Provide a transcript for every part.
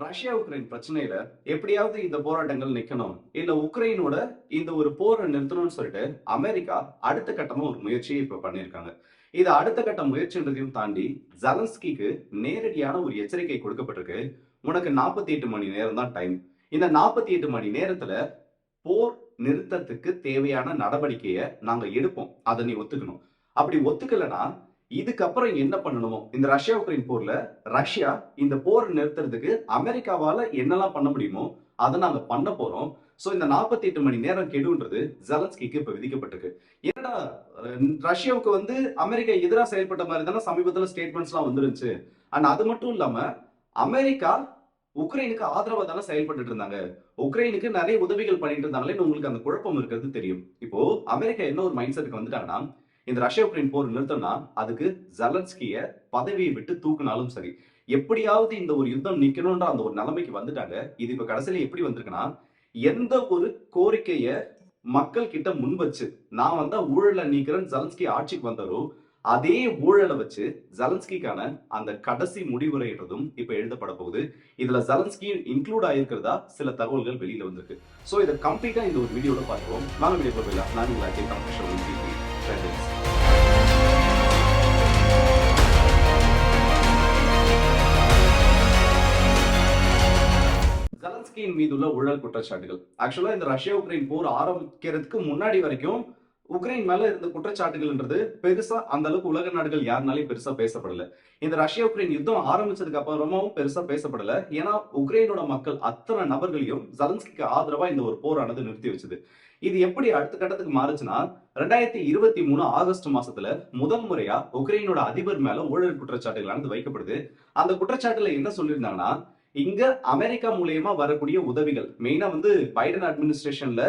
Russia Ukraine பிரச்சனையில எப்படியாவது இந்த போராட்டங்கள் நிக்கணும். இல்ல உக்ரைனோட இந்த ஒரு போரை நிறுத்தணும்னு சொல்லிட்டு அமெரிக்கா அடுத்த கட்டமா ஒரு முயற்சியை இப்ப பண்ணியிருக்காங்க. இது அடுத்த கட்ட முயற்சின்றதையும் தாண்டி ஜலன்ஸ்கிக்கு நேரடியான ஒரு எச்சரிக்கை கொடுக்கப்பட்டிருக்கு. உனக்கு நாற்பத்தி எட்டு மணி நேரம் தான் டைம். இந்த நாற்பத்தி எட்டு மணி நேரத்துல போர் நிறுத்தத்துக்கு தேவையான நடவடிக்கையை நாங்க எடுப்போம். அதை நீ ஒத்துக்கணும். அப்படி ஒத்துக்கலைன்னா இதுக்கப்புறம் என்ன பண்ணணுமோ? இந்த ரஷ்யா உக்ரைன் போர்ல ரஷ்யா இந்த போர் நிறுத்துறதுக்கு அமெரிக்காவால என்னெல்லாம் பண்ண முடியுமோ அதை நாங்க பண்ண போறோம். சோ இந்த 48 எட்டு மணி நேரம் கெடுன்றது ஜெலன்ஸ்கிக்கு இப்ப விதிக்கப்பட்டிருக்கு. ஏன்னா ரஷ்யாவுக்கு வந்து அமெரிக்கா எதிராக செயல்பட்ட மாதிரி தானே சமீபத்துல ஸ்டேட்மெண்ட்ஸ் எல்லாம் வந்துருந்துச்சு. அண்ட் அது மட்டும் இல்லாம அமெரிக்கா உக்ரைனுக்கு ஆதரவா தானே செயல்பட்டு இருந்தாங்க. உக்ரைனுக்கு நிறைய உதவிகள் பண்ணிட்டு இருந்தாங்களே உங்களுக்கு அந்த குழப்பம் இருக்கிறது தெரியும். இப்போ அமெரிக்கா என்ன ஒரு மைண்ட் செட்டுக்கு வந்துட்டாங்கன்னா இந்த ரஷ்யா உக்ரைன் போர் நிறுத்தம்னா அதுக்கு ஜலன்ஸ்கிய பதவியை விட்டு தூக்குனாலும் சரி. எப்படியாவது இந்த ஒரு யுத்தம் நிக்கணும்ன்ற அந்த ஒரு நிலைமைக்கு வந்துட்டாங்க. இது இப்ப கடைசியில எப்படி வந்திருக்குன்னா எந்த ஒரு கோரிக்கைய மக்கள் கிட்ட முன் வச்சு நான் வந்தா ஊழல நீக்கிறேன் ஜலன்ஸ்கி ஆட்சிக்கு வந்தாரோ அதே ஊழலை வச்சு ஜலன்ஸ்கிக்கான அந்த கடைசி முடிவுரைன்றதும் இப்ப எழுதப்பட போகுது. இதுல ஜலன்ஸ்கி இன்க்ளூட் ஆயிருக்கிறதா சில தகவல்கள் வெளியில வந்திருக்கு. சோ இதை கம்ப்ளீட்டா இந்த ஒரு வீடியோட பார்க்கிறோம் நான் வீடியோ நான் உங்களுக்கு ஜலன்ஸ்கியின் மீதுள்ள ஊழல் குற்றச்சாட்டுகள். ஆக்சுவலா இந்த ரஷ்யா உக்ரைன் போர் ஆரம்பிக்கிறதுக்கு முன்னாடி வரைக்கும் உக்ரைன் மேல இருந்த குற்றச்சாட்டுகள்ன்றது பெருசா அந்த அளவுக்கு உலக நாடுகள் யாருனாலையும் பெருசா பேசப்படல. இந்த ரஷ்யா உக்ரைன் யுத்தம் ஆரம்பிச்சதுக்கு அப்புறமாவும் பெருசா பேசப்படல. ஏன்னா உக்ரைனோட மக்கள் அத்தனை நபர்களையும் ஜலன்ஸ்கிக்கு ஆதரவா இந்த ஒரு போரானது நிறுத்தி வச்சது. இது எப்படி அடுத்த கட்டத்துக்கு மாறுச்சுன்னா ரெண்டாயிரத்தி இருபத்தி மூணு ஆகஸ்ட் மாசத்துல முதல் முறையா உக்ரைனோட அதிபர் மேல ஊழல் குற்றச்சாட்டுகளானது வைக்கப்படுது. அந்த குற்றச்சாட்டுல என்ன சொல்லியிருந்தாங்கன்னா இங்க அமெரிக்கா மூலியமா வரக்கூடிய உதவிகள் மெயினா வந்து பைடன் அட்மினிஸ்ட்ரேஷன்ல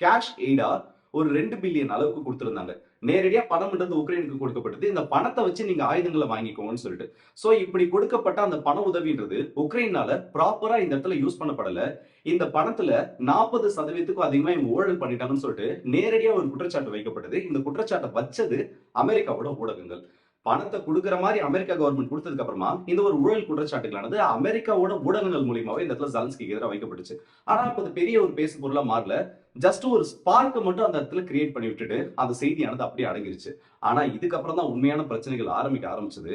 கேஷ் எய்டா ஒரு ரெண்டு பில்லியன் அளவுக்கு கொடுத்திருந்தாங்க. நேரடியா பணம்ன்றது உக்ரைனுக்கு கொடுக்கப்பட்டது. இந்த பணத்தை வச்சு நீங்க ஆயுதங்களை வாங்கிக்கோங்கன்னு சொல்லிட்டு. சோ இப்படி கொடுக்கப்பட்ட அந்த பண உதவின்றது உக்ரைனால ப்ராப்பரா இந்த இடத்துல யூஸ் பண்ணப்படல. இந்த பணத்துல நாற்பது சதவீதத்துக்கும் அதிகமா இவங்க ஊழல் பண்ணிட்டாங்கன்னு சொல்லிட்டு நேரடியா ஒரு குற்றச்சாட்டு வைக்கப்பட்டது. இந்த குற்றச்சாட்டை வச்சது அமெரிக்காவோட ஊடகங்கள். பணத்தை கொடுக்குற மாதிரி அமெரிக்கா கவர்மெண்ட் கொடுத்ததுக்கு அப்புறமா இந்த ஒரு ஊழல் குற்றச்சாட்டுகளானது அமெரிக்காவோட ஊடகங்கள் மூலியமாவே இந்த இடத்துல ஜலன்ஸ்கி எதிராக வைக்கப்பட்டுச்சு. ஆனா இப்ப அது பெரிய ஒரு பேசு பொருளா மாறல. ஜஸ்ட் ஒரு ஸ்பார்க்கை மட்டும் அந்த இடத்துல கிரியேட் பண்ணி விட்டுட்டு அந்த செய்தியானது அப்படியே அடங்கிருச்சு. ஆனா இதுக்கப்புறம் தான் உண்மையான பிரச்சனைகள் ஆரம்பிக்க ஆரம்பிச்சது.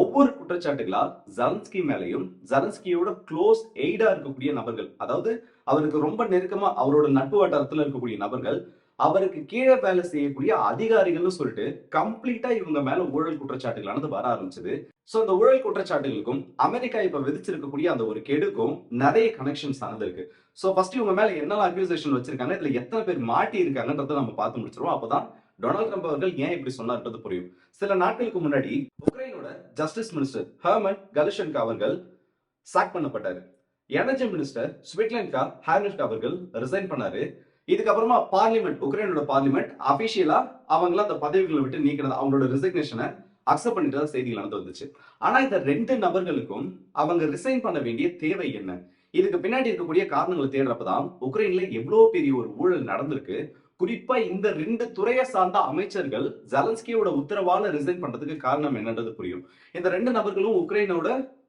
ஒவ்வொரு குற்றச்சாட்டுகளா ஜலன்ஸ்கி மேலையும் ஜலன்ஸ்கியோட க்ளோஸ் எய்டா இருக்கக்கூடிய நபர்கள் அதாவது அவருக்கு ரொம்ப நெருக்கமா அவரோட நட்பு வட்டாரத்துல இருக்கக்கூடிய நபர்கள் அவருக்கு கீழே வேலை செய்யக்கூடிய அதிகாரிகள்னு சொல்லிட்டு கம்ப்ளீட்டா இவங்க மேல ஊழல் குற்றச்சாட்டுகளானது வர ஆரம்பிச்சது. சோ அந்த ஊழல் குற்றச்சாட்டுகளுக்கும் அமெரிக்கா இப்ப விதிச்சிருக்கக்கூடிய அந்த ஒரு கெடுக்கும் நிறைய கனெக்ஷன்ஸ் ஆனது இருக்கு சோ ஃபர்ஸ்ட் இவங்க மேல என்னெல்லாம் அக்யூசேஷன் வச்சிருக்காங்க இதுல எத்தனை பேர் மாட்டி இருக்காங்கன்றத நம்ம பார்த்து முடிச்சிருவோம். அப்பதான் டொனால்ட் ட்ரம்ப் அவர்கள் ஏன் இப்படி சொன்னார்ன்றது புரியும். சில நாட்களுக்கு முன்னாடி உக்ரைனோட ஜஸ்டிஸ் மினிஸ்டர் ஹர்மன் கலிஷன்கா அவர்கள் சாக் பண்ணப்பட்டாரு. எனர்ஜி மினிஸ்டர் ஸ்விட்லன்கா ஹேர்னட் அவர்கள் ரிசைன் பண்ணாரு. இதுக்கப்புறமா பார்லிமெண்ட் உக்ரைனோட பார்லிமெண்ட் அபிஷியலா அவங்கள அந்த பதவிகளை விட்டு நீக்கிறது அவங்களோட ரிசக்னேஷனை அக்செப்ட் பண்ணிட்டு செய்திகள் நடந்து வந்துச்சு. ஆனா இந்த ரெண்டு நபர்களுக்கும் அவங்க ரிசைன் பண்ண வேண்டிய தேவை என்ன? இதுக்கு பின்னாடி இருக்கக்கூடிய காரணங்களை தேடுறப்பதான் உக்ரைன்ல எவ்வளவு பெரிய ஒரு ஊழல் நடந்திருக்கு. குறிப்பா இந்த ரெண்டு துறையை சார்ந்த அமைச்சர்கள் ஜலன்ஸ்கியோட உத்தரவால ரிசைன் பண்றதுக்கு காரணம் என்னன்றது புரியும். இந்த ரெண்டு நபர்களும் உக்ரைனோட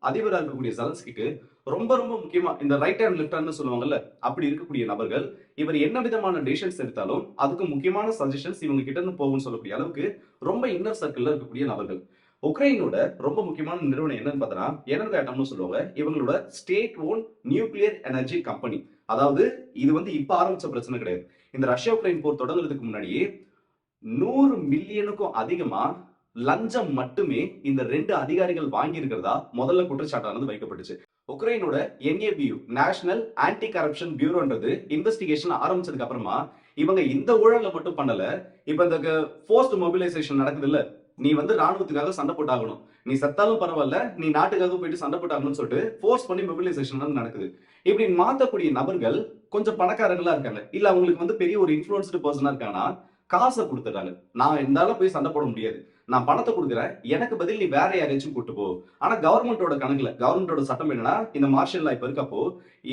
அதிபராக இருக்கக்கூடிய ஜலன்ஸ்கிக்கு ரொம்ப ரொம்ப முக்கியமா இந்த ரைட் ஹேண்ட் லெஃப்ட் ஹேண்ட் சொல்லுவாங்கல்ல அப்படி இருக்கக்கூடிய நபர்கள் இவர் என்ன விதமான டிசிஷன்ஸ் எடுத்தாலும் அதுக்கு முக்கியமான சஜஷன்ஸ் இவங்க கிட்ட இருந்து போகும்னு சொல்லக்கூடிய அளவுக்கு ரொம்ப இன்னர் சர்க்கிள்ல இருக்கக்கூடிய நபர்கள். உக்ரைனோட ரொம்ப முக்கியமான நிறுவனம் என்னன்னு பார்த்தோன்னா எனர்காட்டம்னு சொல்லுவாங்க. இவங்களோட state own nuclear energy company அதாவது இது வந்து இப்ப ஆரம்பிச்ச பிரச்சனை கிடையாது. இந்த ரஷ்யா உக்ரைன் போர் தொடங்குறதுக்கு முன்னாடியே நூறு மில்லியனுக்கும் அதிகமா லஞ்சம் மட்டுமே இந்த ரெண்டு அதிகாரிகள் வாங்கி இருக்கிறதா முதல்ல குற்றச்சாட்டானது வைக்கப்பட்டுச்சு. உக்ரைனோட என்ஏபியூ நேஷனல் ஆன்டி கரப்ஷன் பியூரோன்றது இன்வெஸ்டிகேஷன் ஆரம்பிச்சதுக்கு அப்புறமா இவங்க இந்த ஊழலை மட்டும் பண்ணல இப்ப இந்த போஸ்ட் மொபிலைசேஷன் நடக்குது இல்ல நீ வந்து ராணுவத்துக்காக சண்டை போட்டாகணும். நீ செத்தாலும் பரவாயில்ல நீ நாட்டுக்காக போயிட்டு சண்டை போட்டாகணும்னு சொல்லிட்டு ஃபோர்ஸ் பண்ணி மொபிலைசேஷன் நடக்குது. இப்படி மாத்தக்கூடிய நபர்கள் கொஞ்சம் பணக்காரங்களா இருக்காங்க. இல்ல அவங்களுக்கு வந்து பெரிய ஒரு இன்ஃபுளுன்ஸ்டு பர்சனா இருக்காங்கன்னா காசை கொடுத்துட்டாங்க நான் இருந்தாலும் போய் சண்டை போட முடியாது. நான் பணத்தை கொடுக்குறேன். எனக்கு பதில் நீ வேற யாரையாச்சும் கூட்டு போ. ஆனா கவர்மெண்டோட கணக்குல கவர்மெண்டோட சட்டம் என்னன்னா இந்த மார்ஷல் லா இப்ப இருக்கப்போ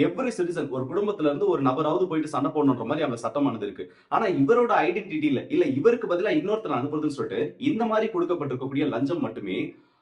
எவ்ரி சிட்டிசன் ஒரு குடும்பத்துல இருந்து ஒரு நபராவது போயிட்டு சண்டை போடணுன்ற மாதிரி அவங்க சட்டமானது இருக்கு ஆனா இவரோட ஐடென்டிட்டி இல்ல. இவருக்கு பதிலா இன்னொருத்தர் அனுப்புறதுன்னு சொல்லிட்டு இந்த மாதிரி கொடுக்கப்பட்டிருக்கக்கூடிய லஞ்சம் மட்டுமே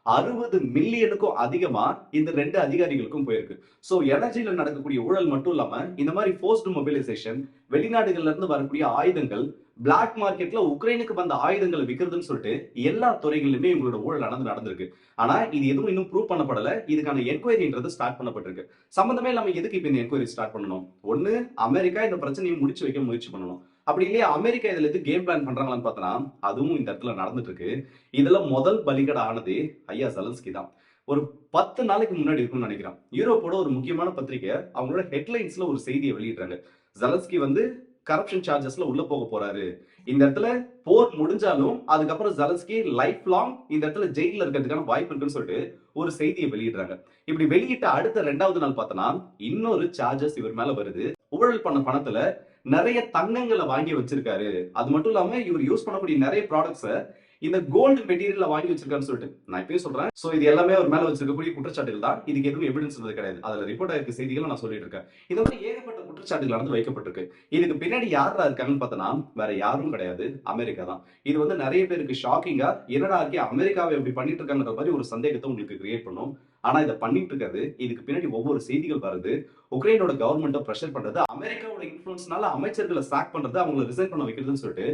அறுபது மில்லியனுக்கும் அதிகமா இந்த ரெண்டு அதிகாரிகளுக்கும் போயிருக்கு. சோ எனர்ஜியில நடக்கக்கூடிய ஊழல் மட்டும் இல்லாம இந்த மாதிரி போஸ்ட் மொபிலைசேஷன் வெளிநாடுகள்ல இருந்து வரக்கூடிய ஆயுதங்கள் பிளாக் மார்க்கெட்ல உக்ரைனுக்கு வந்த ஆயுதங்களை விற்கிறதுன்னு சொல்லிட்டு எல்லா துறைகளிலுமே இவங்களோட ஊழல் நடந்து நடந்திருக்கு. ஆனா இது எதுவும் இன்னும் ப்ரூவ் பண்ணப்படல. இதுக்கான என்கொயரின்றது ஸ்டார்ட் பண்ணப்பட்டிருக்கு. சம்பந்தமே இல்லாம எதுக்கு இப்ப இந்த என்கொயரி ஸ்டார்ட் பண்ணணும்? ஒண்ணு அமெரிக்கா இந்த பிரச்சனையை முடிச்சு வைக்க முயற்சி பண்ணணும். அப்படி இல்லையா? அமெரிக்கா இதுல இருந்து கேம் பிளான் பண்றாங்களான்னு பார்த்தனா அதுவும் இந்த இடத்துல நடந்துட்டு இருக்கு இதுல முதல் பலிகடை ஆனது ஐயா ஜலன்ஸ்கி தான். ஒரு பத்து நாளைக்கு முன்னாடி இருக்கும்னு நினைக்கிறேன். யூரோப்போட ஒரு முக்கியமான பத்திரிக்கை அவங்களோட ஹெட்லைன்ஸ்ல ஒரு செய்தியை வெளியிடுறாங்க. ஜலன்ஸ்கி வந்து கரப்ஷன் சார்ஜஸ்ல உள்ள போக போறாரு. இந்த இடத்துல போர் முடிஞ்சாலும் அதுக்கப்புறம் ஜலஸ்கி லைஃப் லாங் இந்த இடத்துல ஜெயில இருக்கிறதுக்கான வாய்ப்பு இருக்குன்னு சொல்லிட்டு ஒரு செய்தியை வெளியிடுறாங்க. இப்படி வெளியிட்ட அடுத்த ரெண்டாவது நாள் பார்த்தனா இன்னொரு சார்ஜஸ் இவர் மேல வருது. ஊழல் பண்ண பணத்துல நிறைய தங்கங்களை வாங்கி வச்சிருக்காரு. அது மட்டும் இல்லாம இவர் யூஸ் பண்ணக்கூடிய நிறைய ப்ராடக்ட்ஸை இந்த கோல்டு மெட்டீரியல் வாங்கி வச்சிருக்கான்னு சொல்லிட்டு நான் இப்பயும் சொல்றேன். சோ இது எல்லாமே அவர் மேல வச்சிருக்கக்கூடிய குற்றச்சாட்டுகள் தான். இதுக்கு எதுவும் எவிடன்ஸ் கிடையாது. அதுல ரிப்போர்ட் ஆயிருக்க செய்திகளை நான் சொல்லிட்டு இருக்கேன். இந்த மாதிரி ஏகப்பட்ட குற்றச்சாட்டுகள் நடந்து வைக்கப்பட்டிருக்கு. இதுக்கு பின்னாடி யாரா இருக்காங்கன்னு பார்த்தோன்னா வேற யாரும் கிடையாது. அமெரிக்கா தான். இது வந்து நிறைய பேருக்கு ஷாக்கிங்கா என்னடா இருக்கே அமெரிக்காவை இப்படி பண்ணிட்டு இருக்காங்கிற மாதிரி ஒரு சந்தேகத்தை உங்களுக்கு கிரியேட் பண்ணும். ஆனா இதை பண்ணிட்டு இருக்காது இதுக்கு பின்னாடி ஒவ்வொரு செய்திகள் வருது. உக்ரைனோட கவர்மெண்ட்டை ப்ரெஷர் பண்றது அமெரிக்காவோட இன்ஃபுளுன்ஸ்னால அமைச்சர்களை சாக் பண்றது அவங்களை ரிசைன் பண்ண வைக்கிறதுன்னு சொல்லிட்டு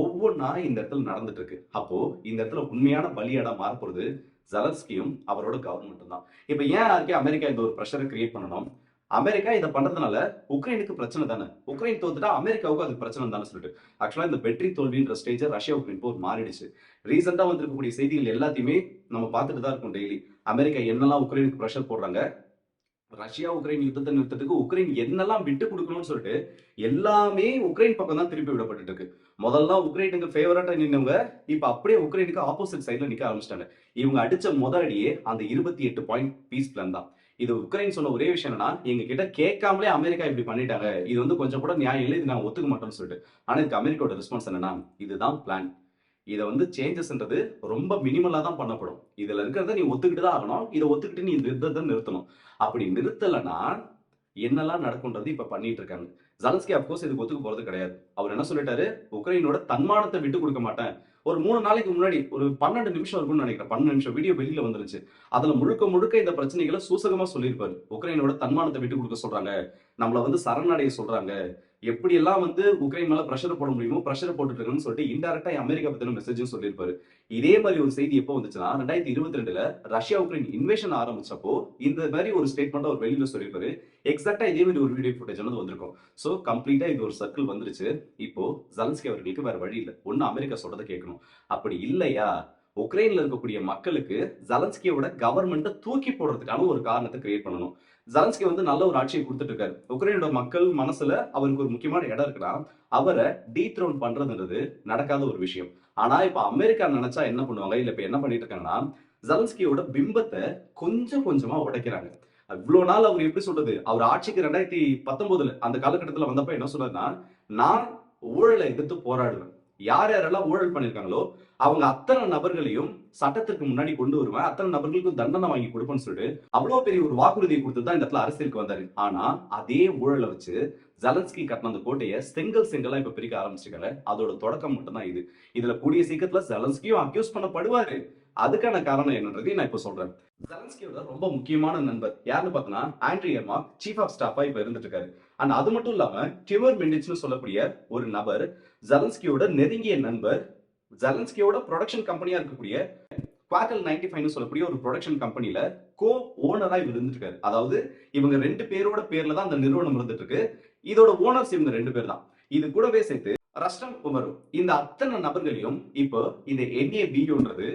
ஒவ்வொன்றா இந்த இடத்துல நடந்துட்டு இருக்கு அப்போ இந்த இடத்துல உண்மையான பலியாடா மாறப்போறது ஜலன்ஸ்கியும் அவரோட கவர்மெண்ட்டும் தான். இப்போ ஏன் யாருக்கே அமெரிக்கா இந்த ஒரு ப்ரெஷரை கிரியேட் பண்ணணும்? அமெரிக்கா இதை பண்றதுனால உக்ரைனுக்கு பிரச்சனை தானே? உக்ரைன் தோத்துட்டா அமெரிக்காவுக்கு அது பிரச்சனை தானே சொல்லிட்டு. ஆக்சுவலா இந்த வெற்றி தோல்வின்ற ஸ்டேஜ் ரஷ்யா உக்ரைன் போர் மாறிடுச்சு. ரீசெண்டா வந்திருக்கக்கூடிய செய்திகள் எல்லாத்தையுமே நம்ம பார்த்துட்டு தான் இருக்கோம் டெய்லி அமெரிக்கா என்னெல்லாம் உக்ரைனுக்கு ப்ரெஷர் போடுறாங்க? ரஷ்யா உக்ரைன் யுத்தத்தை நிறுத்தத்துக்கு உக்ரைன் என்னெல்லாம் விட்டு கொடுக்கணும்னு சொல்லிட்டு எல்லாமே உக்ரைன் பக்கம் தான் திருப்பி விடப்பட்டு இருக்கு. முதல்ல உக்ரைனுக்கு ஃபேவரட்டா நின்னவங்க இப்ப அப்படியே உக்ரைனுக்கு ஆப்போசிட் சைட்ல நிக்க ஆரம்பிச்சிட்டாங்க. இவங்க அடிச்ச முதல் அடியே அந்த இருபத்தி எட்டு பாயிண்ட் பீஸ் பிளான் தான். இது உக்ரைன் சொன்ன ஒரே விஷயம் என்னன்னா எங்க கிட்ட கேட்காமலே அமெரிக்கா இப்படி பண்ணிட்டாங்க. இது வந்து கொஞ்சம் கூட நியாயம் இல்லை இது நான் ஒத்துக்க மாட்டோம்னு சொல்லிட்டு. ஆனா இதுக்கு அமெரிக்காவோட ரெஸ்பான்ஸ் என்னன்னா இதுதான் பிளான் இதை வந்து சேஞ்சஸ்ன்றது ரொம்ப மினிமலாக தான் பண்ணப்படும். இதில் இருக்கிறத நீ ஒத்துக்கிட்டு தான் ஆகணும். இதை ஒத்துக்கிட்டு நீ நிறுத்தத்தை நிறுத்தணும். அப்படி நிறுத்தலைன்னா என்னெல்லாம் நடக்கும்ன்றது இப்போ பண்ணிட்டு இருக்காங்க. ஜலன்ஸ்கி அப்கோர்ஸ் இதுக்கு ஒத்துக்க போகிறது கிடையாது. அவர் என்ன சொல்லிட்டாரு? உக்ரைனோட தன்மானத்தை விட்டு கொடுக்க மாட்டேன். ஒரு மூணு நாளைக்கு முன்னாடி ஒரு பன்னெண்டு நிமிஷம் இருக்கும்னு நினைக்கிறேன். பன்னெண்டு நிமிஷம் வீடியோ வெளியில வந்துருச்சு. அதுல முழுக்க முழுக்க இந்த பிரச்சனைகளை சூசகமா சொல்லியிருப்பாரு. உக்ரைனோட தன்மானத்தை விட்டு கொடுக்க சொல்றாங்க. நம்மளை வந்து சரணடைய சொல்றாங்க. எப்படி எல்லாம் வந்து உக்ரைன் மேல பிரஷர் போட முடியுமோ பிரஷர் போட்டுட்டு இருக்கணும்னு சொல்லிட்டு இன்டெரக்டா அமெரிக்கா பத்தின மெசேஜும் சொல்லியிருப்பாரு. இதே மாதிரி ஒரு செய்தி எப்போ வந்துச்சுன்னா ரெண்டாயிரத்தி இருபத்தி ரெண்டுல ரஷ்யா உக்ரைன் இன்வேஷன் ஆரம்பிச்சப்போ இந்த மாதிரி ஒரு ஸ்டேட்மெண்ட் அவர் வெளியில சொல்லியிருப்பாரு. எக்ஸாக்டா இதே மாதிரி ஒரு வீடியோ ஃபுட்டேஜ் வந்து வந்திருக்கும். சோ கம்ப்ளீட்டா இது ஒரு சர்க்கிள் வந்துருச்சு. இப்போ ஜலன்ஸ்கி அவர்களுக்கு வேற வழி இல்லை. ஒன்னு அமெரிக்கா சொல்றதை கேட்கணும். அப்படி இல்லையா? உக்ரைன்ல இருக்கக்கூடிய மக்களுக்கு ஜலன்ஸ்கியோட கவர்மெண்ட்டை தூக்கி போடுறதுக்கான ஒரு காரணத்தை கிரியேட் பண்ணணும். ஜலன்ஸ்கி வந்து நல்ல ஒரு ஆட்சியை கொடுத்துட்டு இருக்காரு. உக்ரைனோட மக்கள் மனசுல அவருக்கு ஒரு முக்கியமான இடம் இருக்குன்னா அவரை டீத்ரோன் பண்றதுன்றது நடக்காத ஒரு விஷயம். ஆனா இப்ப அமெரிக்கா நினைச்சா என்ன பண்ணுவாங்க? இல்ல இப்ப என்ன பண்ணிட்டு இருக்காங்கன்னா ஜலன்ஸ்கியோட பிம்பத்தை கொஞ்சம் கொஞ்சமா உடைக்கிறாங்க. இவ்வளவு நாள் அவர் எப்படி சொல்றது? அவர் ஆட்சிக்கு ரெண்டாயிரத்தி பத்தொன்பதுல அந்த காலகட்டத்துல வந்தப்ப என்ன சொல்றாருன்னா நான் ஊழலை எதிர்த்து போராடுவேன். யார் யாரெல்லாம் ஊழல் பண்ணியிருக்காங்களோ அவங்க அத்தனை நபர்களையும் சட்டத்திற்கு முன்னாடி கொண்டு வருவேன் அத்தனை நபர்களுக்கும் தண்டனை வாங்கி கொடுப்பேன்னு சொல்லிட்டு அவ்வளவு பெரிய ஒரு வாக்குறுதியை கொடுத்து தான் இந்த இடத்துல அரசியலுக்கு வந்தாரு. ஆனா அதே ஊழலை வச்சு ஜலன்ஸ்கி கட்டின அந்த கோட்டையை செங்கல் செங்கலா இப்ப பிரிக்க ஆரம்பிச்சிருக்காங்க. அதோட தொடக்கம் மட்டும்தான் இது. இதுல கூடிய சீக்கிரத்துல ஜலன்ஸ்கியும் அக்யூஸ் பண்ணப்படுவாரு. அதுக்கான காரணம் என்னன்றதையும் நான் இப்ப சொல்றேன். ஜலன்ஸ்கியோட ரொம்ப முக்கியமான நண்பர் யாருன்னு பார்த்தோன்னா ஆண்ட்ரி எர்மாக் சீஃப் ஆஃப் ஸ்டாஃபா இப்ப இருந்துட்டு இருக்காரு. அண்ட் அது மட்டும் இல்லாம டிவர் மெண்டிச்னு சொல்லக்கூடிய ஒரு நபர் ஜலன்ஸ்கியோட நெருங்கிய நண்பர் ஜலன்ஸ்கியோட ப்ரொடக்ஷன் கம்பெனியா இருக்கக்கூடிய குவார்டல் நைன்டி ஃபைவ்னு சொல்லக்கூடிய ஒரு ப்ரொடக்ஷன் கம்பெனில கோ ஓனரா இவர் இருந்துருக்காரு அதாவது இவங்க ரெண்டு பேரோட பேர்ல தான் அந்த நிறுவனம் இருந்துட்டு இருக்கு இதோட ஓனர்ஸ் இவங்க ரெண்டு பேர் தான். இது கூடவே சேர்த்து ரஷ்டம் உமரு இந்த அத்தனை நபர்களையும் இப்போ இந்த என்ஏபின்றது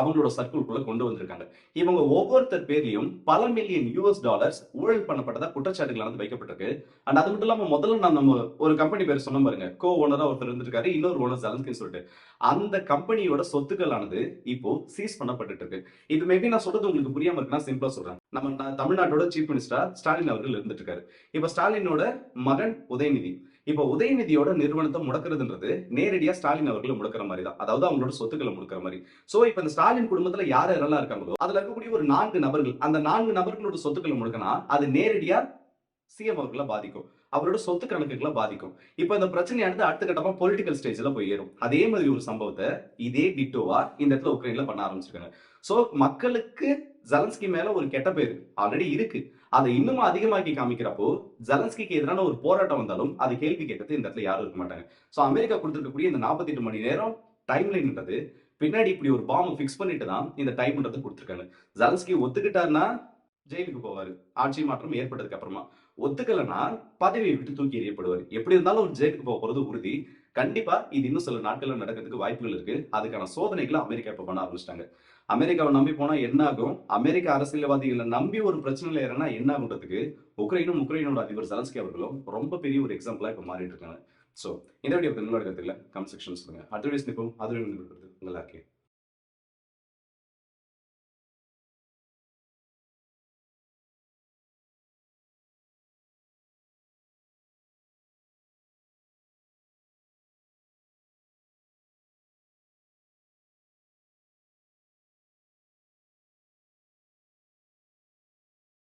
அவங்களோட சர்க்கிள்குள்ள கொண்டு வந்திருக்காங்க. இவங்க ஒவ்வொருத்தர் பேர்லயும் பல மில்லியன் யூஎஸ் டாலர்ஸ் ஊழல் பண்ணப்பட்டதா குற்றச்சாட்டுகள் வந்து வைக்கப்பட்டிருக்கு. அண்ட் அது மட்டும் இல்லாம முதல்ல நான் நம்ம ஒரு கம்பெனி பேர் சொன்ன பாருங்க. கோ ஓனரா ஒருத்தர் இருந்திருக்காரு இன்னொரு ஓனர் ஜலன்ஸ்கின்னு சொல்லிட்டு. அந்த கம்பெனியோட சொத்துக்களானது இப்போ சீஸ் பண்ணப்பட்டு இருக்கு இது மேபி நான் சொல்றது உங்களுக்கு புரியாம இருக்குன்னா சிம்பிளா சொல்றேன். நம்ம தமிழ்நாட்டோட சீஃப் மினிஸ்டர் ஸ்டாலின் அவர்கள் இருந்துட்டு இருக்காரு இப்ப ஸ்டாலினோட மகன் உதயநிதி. இப்ப உதயநிதியோட நிறுவனத்தை முடக்கிறதுன்றது நேரடியா ஸ்டாலின் அவர்களை முடக்கிற மாதிரி தான். அதாவது அவங்களோட சொத்துக்களை முடக்கிற மாதிரி. சோ இப்ப இந்த ஸ்டாலின் குடும்பத்துல யார் யாரெல்லாம் இருக்காங்களோ அதுல இருக்கக்கூடிய ஒரு நான்கு நபர்கள் அந்த நான்கு நபர்களோட சொத்துக்களை முடக்கினா அது நேரடியா சிஎம் அவர்களை பாதிக்கும். அவரோட சொத்து கணக்குகளை பாதிக்கும். இப்போ இந்த பிரச்சனையானது அடுத்த கட்டமா பொலிட்டிக்கல் ஸ்டேஜ்ல போய் ஏறும். அதே மாதிரி ஒரு சம்பவத்தை இதே டிட்டோவா இந்த இடத்துல உக்ரைன்ல பண்ண ஆரம்பிச்சிருக்காங்க. சோ மக்களுக்கு ஜலன்ஸ்கி மேல ஒரு கெட்ட பேர் ஆல்ரெடி இருக்கு. அதை இன்னும் அதிகமாக்கி காமிக்கிறப்போ ஜலன்ஸ்கிக்கு எதிரான ஒரு போராட்டம் வந்தாலும் அது கேள்வி கேட்கறது இந்த இடத்துல யாரும் இருக்க மாட்டாங்க. ஸோ அமெரிக்கா கொடுத்துருக்கக்கூடிய இந்த 48 மணி நேரம் டைம் லைன்ன்றது பின்னாடி இப்படி ஒரு பாம்பு ஃபிக்ஸ் பண்ணிட்டு தான் இந்த டைம்ன்றது கொடுத்துருக்காங்க. ஜலன்ஸ்கி ஒத்துக்கிட்டாருன்னா ஜெயிலுக்கு போவார். ஆட்சி மாற்றம் ஏற்பட்டதுக்கு அப்புறமா. ஒத்துக்கலைன்னா பதவியை விட்டு தூக்கி எறியப்படுவார். எப்படி இருந்தாலும் ஒரு ஜெயிலுக்கு போக போறது உறுதி. கண்டிப்பா இது இன்னும் சில நாட்கள்ல நடக்கிறதுக்கு வாய்ப்புகள் இருக்கு. அதுக்கான சோதனைகளை அமெரிக்கா இப்ப பண்ண ஆரம்பிச்சிட்டாங்க. அமெரிக்காவை நம்பி போனா என்ன ஆகும்? அமெரிக்க அரசியல்வாதிகளை நம்பி ஒரு பிரச்சனையில ஏறனா என்ன ஆகுன்றதுக்கு உக்ரைனும் உக்ரைனோட அதிபர் ஜலன்ஸ்கி அவர்களும் ரொம்ப பெரிய ஒரு எக்ஸாம்பிளா இப்ப மாறிட்டு இருக்காங்க. ஸோ இந்த வீடியோ உங்களோட கருத்துல கமெண்ட் செக்ஷன் சொல்லுங்க. அடுத்த வீடியோ நிற்போம் அது உங்களுக்கு